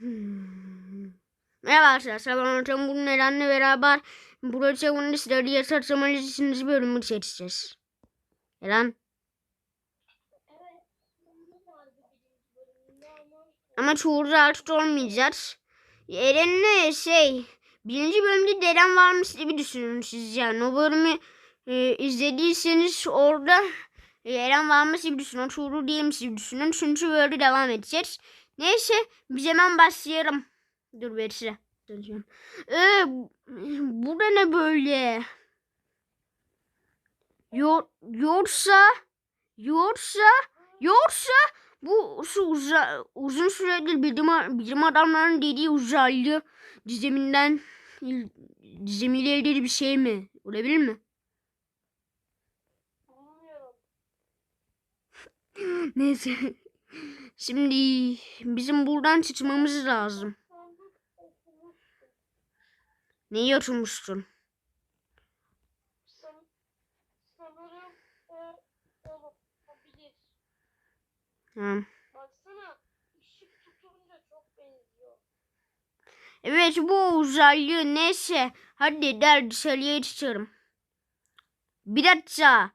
Hmm. Merhaba arkadaşlar ben Ortam bugün Eren'le beraber Çavuğu'nda Silahlı Yasak Samalcısı'nın bölümünü seçeceğiz. Eren ama çoğu artık olmayacağız. Eren'le şey birinci bölümde Deren varmış gibi düşünün siz yani o bölümü e, izlediyseniz orada Eren varmış gibi düşünün. Çoğu değilmiş gibi düşünün. Çünkü böyle devam edeceğiz. Neyse biz hemen başlayalım. Dur bekle. Ee, bu da ne böyle? Yor, yorsa yorsa yorsa bu şu uza, uzun süredir bilim, bilim adamlarının dediği uzaylı dizeminden dizemiyle ilgili bir şey mi? Olabilir mi? Neyse. Şimdi bizim buradan çıkmamız lazım. Neyi oturmuştun? San- sanırım o olabilir. Ha. Baksana ışık tutunca çok benziyor. Evet bu uzaylı neyse. Hadi der dışarıya çıkalım. Bir dakika.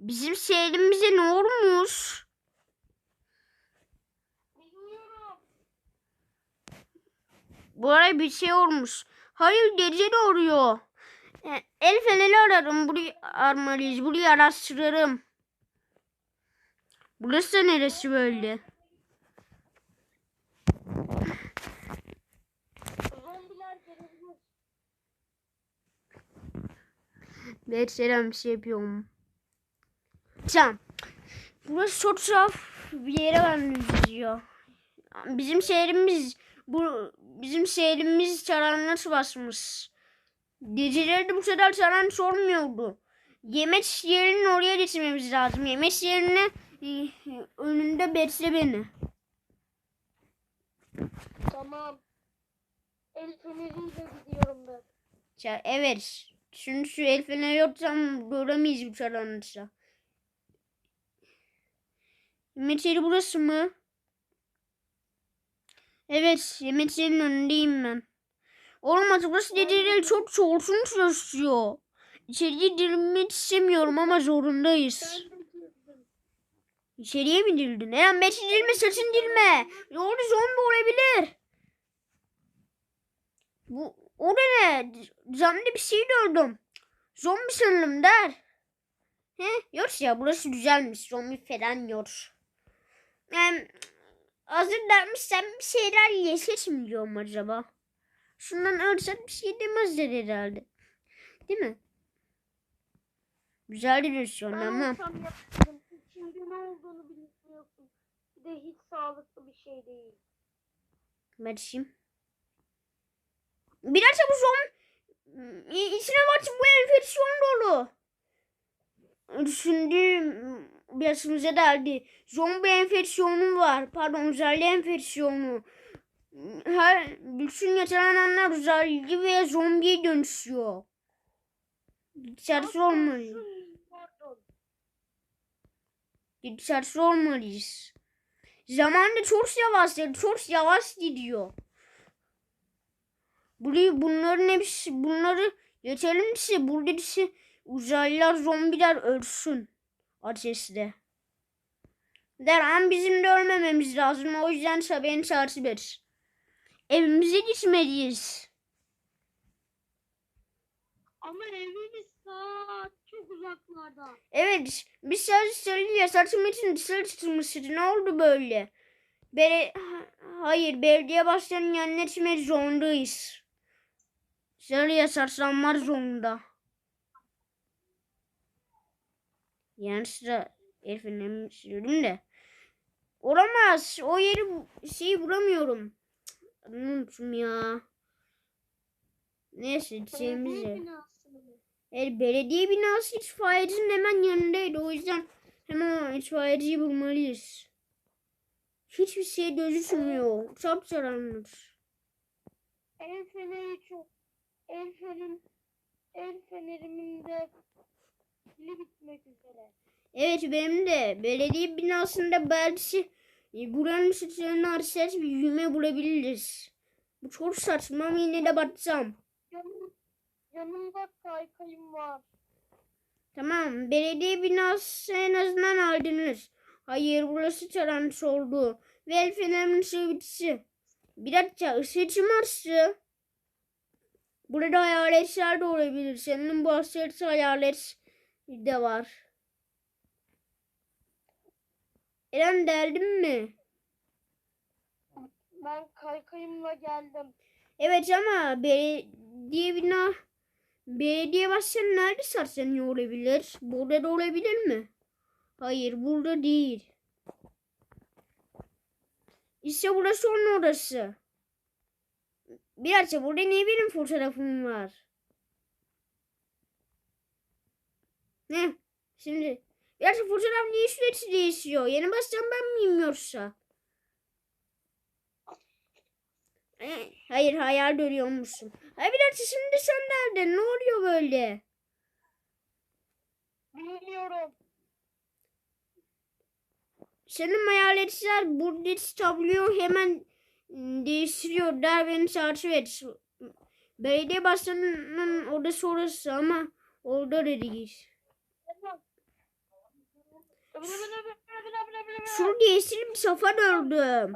Bizim seyrimize ne olmuş? Bu ara bir şey olmuş. Hayır gece de oluyor. E, El feneri ararım. Burayı armalıyız. Burayı araştırırım. Burası da neresi böyle? Evet Selam bir şey yapıyorum. Tamam. Burası çok saf bir yere benziyor. Bizim şehrimiz bu bizim şehrimiz çaranlar basmış. Geceleri de bu kadar çaran sormuyordu. Yemek yerinin oraya getirmemiz lazım. Yemek yerine e, önünde bekle beni. Tamam. El feneriyle gidiyorum ben. Ça- evet. Çünkü şu el feneri yoksam göremeyiz bu çaranlıkta. Yemek yeri burası mı? Evet, yemek yerinin önündeyim ben. Olmaz, burası geceleri çok korkunç çalışıyor. İçeriye girmek istemiyorum ama zorundayız. İçeriye mi girdin? Eren beşi girme, sakın girme. Orada zombi olabilir. Bu, o ne? Zombi bir şey gördüm. Zombi sanırım der. He? Yok ya burası güzelmiş. Zombi falan yok. Yani, hazır dermişsem bir şeyler mi diyorum acaba? Şundan ölsem bir şey demezler herhalde. Değil mi? Güzel diyorsun Ben ama. yapardım. İçinde ne olduğunu bilmiyorsun. Bir de hiç sağlıklı bir şey değil. Bakayım. Bir dakika bu. İ- İçine bak bu enfeksiyon dolu. Düşündüğüm yaşımıza geldi. Zombi enfeksiyonu var. Pardon uzaylı enfeksiyonu. Her bütün yakalananlar uzaylı ve zombiye dönüşüyor. Dışarısı olmalıyız. Dışarısı olmalıyız. Zamanda çok yavaş, çok yavaş gidiyor. Burayı bunların hepsi bunları geçelim ki burada ise uzaylılar zombiler ölsün ateşte. Derhal bizim de ölmememiz lazım. O yüzden sabahın saati bir. Evimize gitmeliyiz. Ama evimiz saat çok uzaklarda. Evet biz sadece sarıyla satım için dışarı çıkmıştık. Ne oldu böyle? Bele Hayır belediye başkanının yanına gitmek zorundayız. Sarıya sarslanmak zorunda. Yani sıra Elif'in sürüyorum de. Olamaz. O yeri şeyi bulamıyorum. Unuttum ya. Neyse şeyimiz? El belediye binası itfaiyecinin hemen yanındaydı. O yüzden hemen itfaiyeciyi bulmalıyız. Hiçbir şey gözükmüyor. Çok karanlık. El feneri çok. El fenerim. El fenerimin de pili bitmek üzere. Evet benim de belediye binasında belki E, buranın sütlerini ararsak bir yüme bulabiliriz. Bu çok saçma ama yine de bakacağım. Yanım, yanımda kaykayım var. Tamam. Belediye binası en azından aydınır. Hayır burası taranç oldu. Ve el fenerinin bitişi. Bir dakika ışığı kim açtı? Burada hayaletler de olabilir. Senin bu hasret hayalet de var. Eren geldin mi? Ben kaykayımla geldim. Evet ama belediye bina belediye başkanı nerede sarsanıyor olabilir? Burada da olabilir mi? Hayır burada değil. İşte burası onun odası. Bir dakika burada niye benim fotoğrafım var? Ne? Şimdi dakika fotoğraf niye sürekli değişiyor? Yeni baştan ben miyim yoksa? Eh, Hayır hayal görüyormuşsun. Hayır dakika şimdi sen nerede? Ne oluyor böyle? Bilmiyorum. Senin hayaletler burada tabloyu hemen ım, değiştiriyor. Der beni takip et. Belediye başkanının odası orası ama orada da Şunu değiştirip safa döndüm.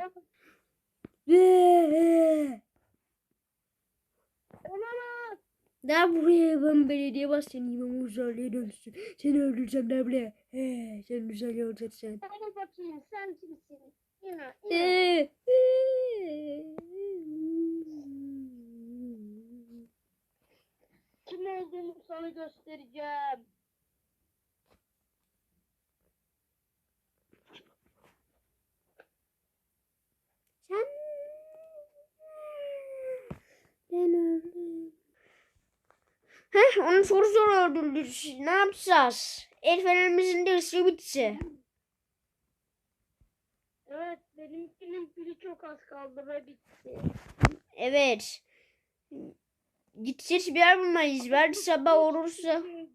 Olamaz. Der buraya ben belediye başkanıyım ama uzaylıya dönüşsün. Seni öldüreceğim der buraya. He, sen uzaylı olacaksın. Hadi bakayım sen kimsin? Yine. yine. Ee, Kim olduğumu sana göstereceğim. Sen ben öldüm. Heh, onu çok zor öldürdük. Ne yapacağız? El fenerimizin de ışığı bitti. Evet benimkinin pili çok az kaldı ve bitti. Evet. Gideceğiz bir yer bulmalıyız. Belki sabah olursa. Şey.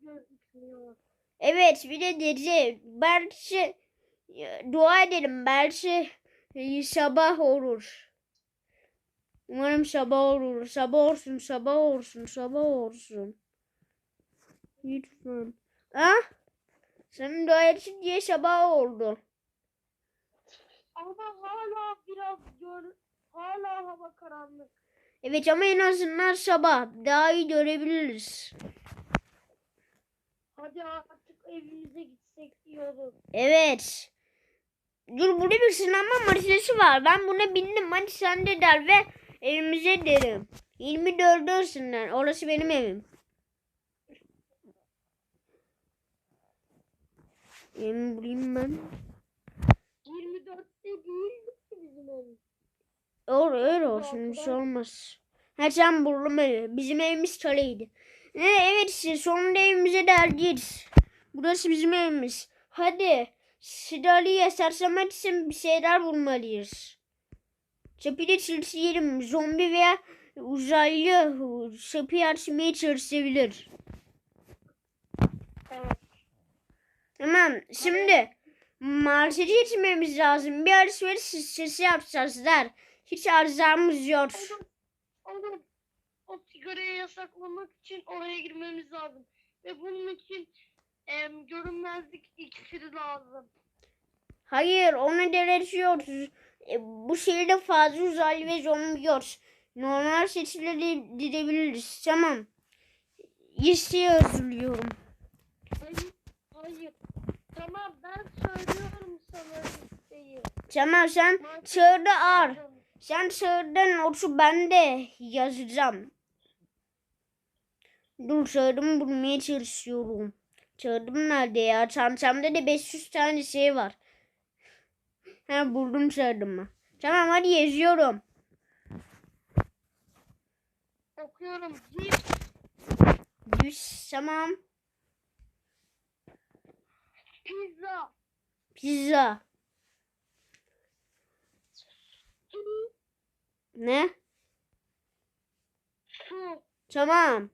Evet bir de gece. Belki e, dua edelim. Belki e, sabah olur. Umarım sabah olur. Sabah olsun, sabah olsun, sabah olsun. Lütfen. Ah? Senin etsin diye sabah oldu. Ama hala biraz gör hala hava karanlık. Evet ama en azından sabah. Daha iyi görebiliriz. Hadi artık evimize gitsek olur. Evet. Dur burada bir sınavma makinesi var. Ben buna bindim. Hadi sen de der ve evimize derim. 24 arasından. Orası benim evim. Evimi bulayım ben. 24'te değil bizim ev. Öyle, öyle olsun. Bir şey olmaz. Her sen buldum evi. Bizim evimiz kaleydi. Ne, evet işte sonunda evimize dergiyiz. Burası bizim evimiz. Hadi. Silahlıya sersemek için bir şeyler bulmalıyız. Çapıyla çalışayım. Zombi veya uzaylı çapıyı açmaya çalışabilir. Evet. Tamam. Şimdi markete gitmemiz lazım. Bir alışveriş sesi yapacağız der. Hiç arzamız yok. Oğlum, o sigarayı yasaklamak için oraya girmemiz lazım. Ve bunun için em, görünmezlik iksiri lazım. Hayır onu deletiyoruz. E, bu şehirde fazla uzaylı ve zombi yok. Normal seçileri gidebiliriz. Tamam. Listeyi hazırlıyorum. Hayır. Hayır. Tamam ben söylüyorum sana listeyi. Tamam sen çağırda ar. Sen çağırdan otur ben de yazacağım. Dur çağrımı bulmaya çalışıyorum. Çağrım nerede ya? Çantamda da 500 tane şey var. Ha buldum çağrımı. Tamam hadi yazıyorum. Okuyorum. Cips, Yüz tamam. Pizza, Pizza. su, Ne? su, Tamam.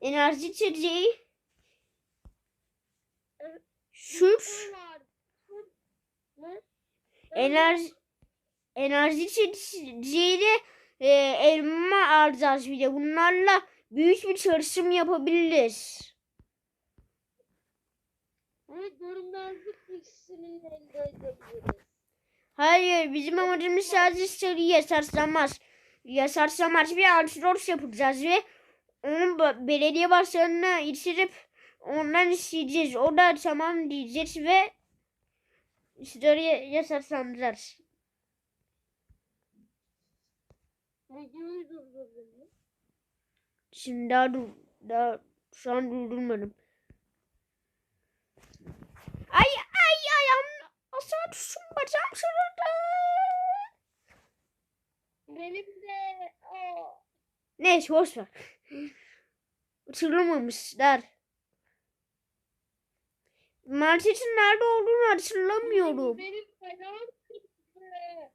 Enerji içeceği. Ne? enerji enerji içeceğiyle e, elma alacağız bir de. Bunlarla büyük bir çalışım yapabiliriz. Ve görünmezlik iksirini elde edebiliriz. Hayır bizim amacımız sadece seriye sarslamaz. Yasarsamaç bir antidots yapacağız ve onu ba- belediye başkanına içirip ondan isteyeceğiz. O da tamam diyeceğiz ve. Videoyu durdurdum. Şimdi daha, dur, daha şu an durdurmadım. Düştüm bacağım şurada. Benim de o Neyse boş ver. Hatırlamamışlar. Martet'in nerede olduğunu hatırlamıyorum. Benim ayağım kırıldı.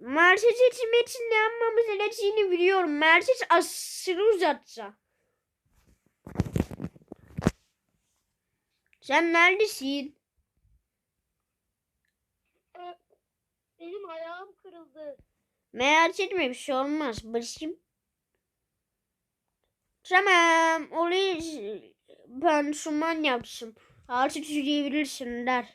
Martet'in metin ne yapmamız gerektiğini biliyorum. Martet aşırı uzatsa. Sen neredesin? Benim ayağım kırıldı. Merak etme bir şey olmaz. Barışayım. Tamam. Orayı pansuman yapsın. Artık yürüyebilirsin der.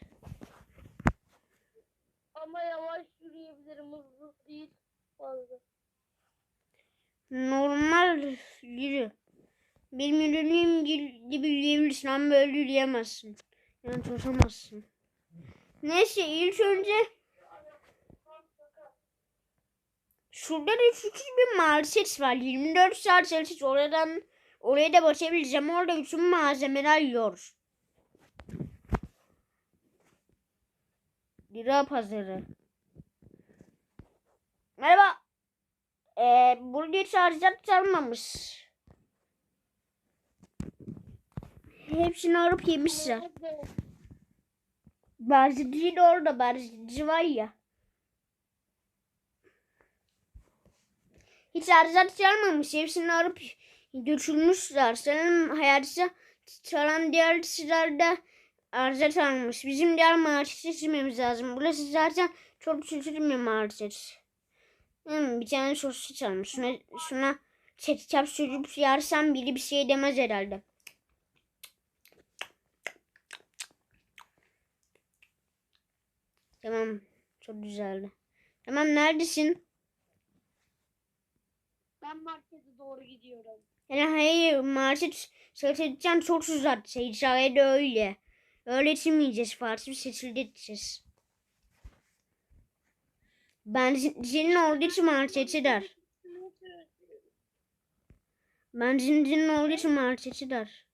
Ama yavaş yürüyebilirim. Hızlı değil fazla. Normal yürü. Benim yürüdüğüm gi- gibi yürüyebilirsin ama böyle yürüyemezsin. Yani tutamazsın. Neyse ilk önce şurada da küçük bir market var. 24 saat çalışır. Oradan oraya da bakabiliriz ama orada bütün malzemeler yiyor. Lira pazarı. Merhaba. Ee, burada hiç harcat çalmamış. Hepsini arıp yemişler. Barzici de orada. Barzici var ya. Hiç harcat çalmamış. Hepsini arıp götürmüşler. Senin hayatı çalan diğer kişiler de harcat almış. Bizim diğer markete çizmemiz lazım. Burası zaten çok küçük bir market. Hmm, bir tane sosis çalmış. Şuna, şuna ketçap sürüp yersem biri bir şey demez herhalde. Tamam. Çok güzeldi. Tamam neredesin? Ben markete doğru gidiyorum. Yani hayır market seçileceğim çok uzak. Seçileceği de öyle. Farklı bir şekilde içeceğiz. Benzincinin olduğu için marketi der. Benzincinin olduğu için marketi der.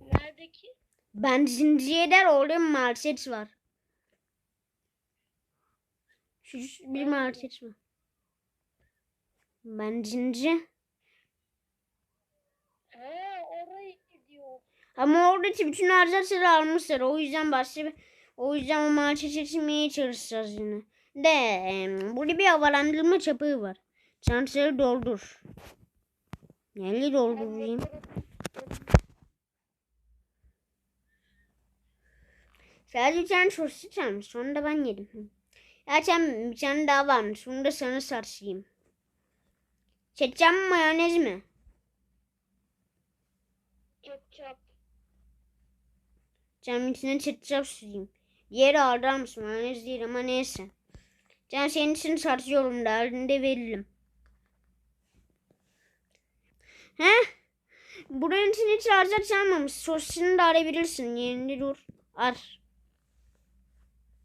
Nerede ki? Benzinciye der orada market var. Şu bir market var. Benzinci. He oraya gidiyor. Ama oradaki bütün harcatları almışlar. O yüzden başka bir o yüzden o market seçmeye çalışacağız yine. De em, burada bir havalandırma çapı var. Çantaları doldur. Neyle doldurayım? Sadece bir tane sosis çalmış. Onu da ben yedim. Zaten bir tane daha varmış. Onu da sana sarsayım. Ketçap mı mayonez mi? Ketçap. Canım içine ketçap süreyim. Yeri ağlar mısın? Mayonez değil ama neyse. Can senin için sarsıyorum derdinde veririm. He? Buranın için hiç harcat çalmamış. Sosisini de arayabilirsin. Yerinde dur. Ar.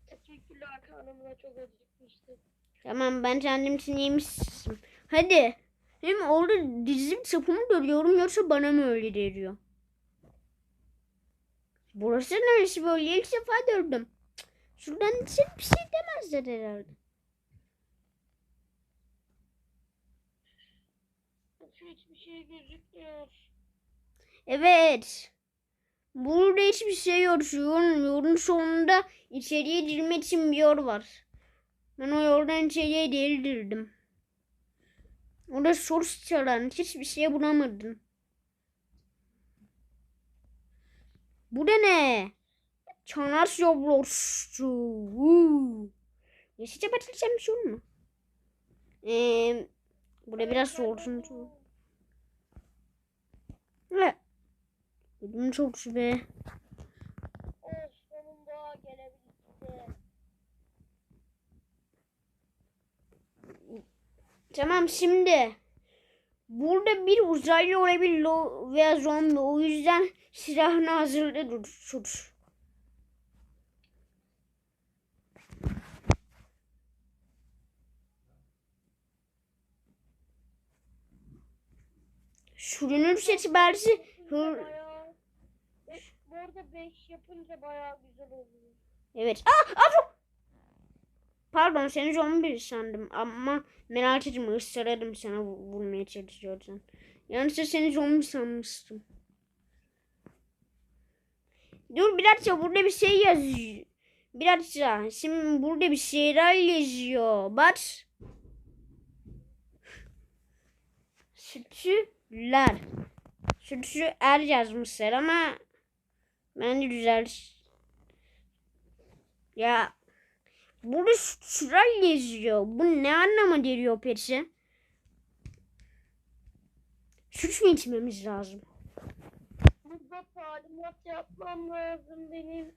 Teşekkürler karnımda çok acıkmıştı. Tamam ben kendim için yemişsin. Hadi. Hem orada dizim çapımı görüyorum yoksa bana mı öyle geliyor? Burası neresi böyle ilk defa gördüm. Şuradan için bir şey demezler herhalde. Hiçbir şey gözükmüyor. Evet. Burada hiçbir şey yok. Şu yolun, yolun sonunda içeriye girmek için bir yol var. Ben o yoldan içeriye değil girdim. Orada sos çalan hiçbir şey bulamadım. Bu da ne? Çanas Roblox'cu. Woo. Yaşayacak batıracağım bir şey mu? Ee, burada biraz zorsun. Evet. Ödüm çok be. Oh sonunda gelebildi. Tamam şimdi. Burada bir uzaylı olabilir veya zombi. O yüzden silahını hazırda dur. Tut. Sürünürse belki hır... Bu arada 5 yapınca bayağı güzel oluyor. Evet. Aa, çok- Pardon seni zombi sandım ama merak etme ısrarladım sana vu- vurmaya çalışıyordun. Yalnızca seni zombi sanmıştım. Dur bir dakika burada bir şey yazıyor. Bir dakika şimdi burada bir şeyler yazıyor. Bak. Sütçüler. Sütçü er yazmışlar ama bence güzel. Ya burada sütçüler yazıyor. Bu ne anlama geliyor peki? Süt mü içmemiz lazım? Burada talimat yapmam lazım benim.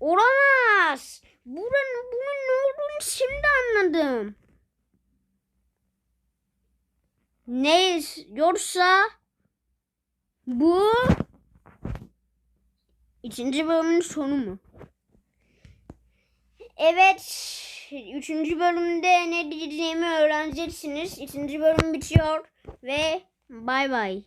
Olamaz. Buranın bunun ne olduğunu şimdi anladım. Ne yoksa bu ikinci bölümün sonu mu? Evet. Üçüncü bölümde ne diyeceğimi öğreneceksiniz. İkinci bölüm bitiyor ve bay bay.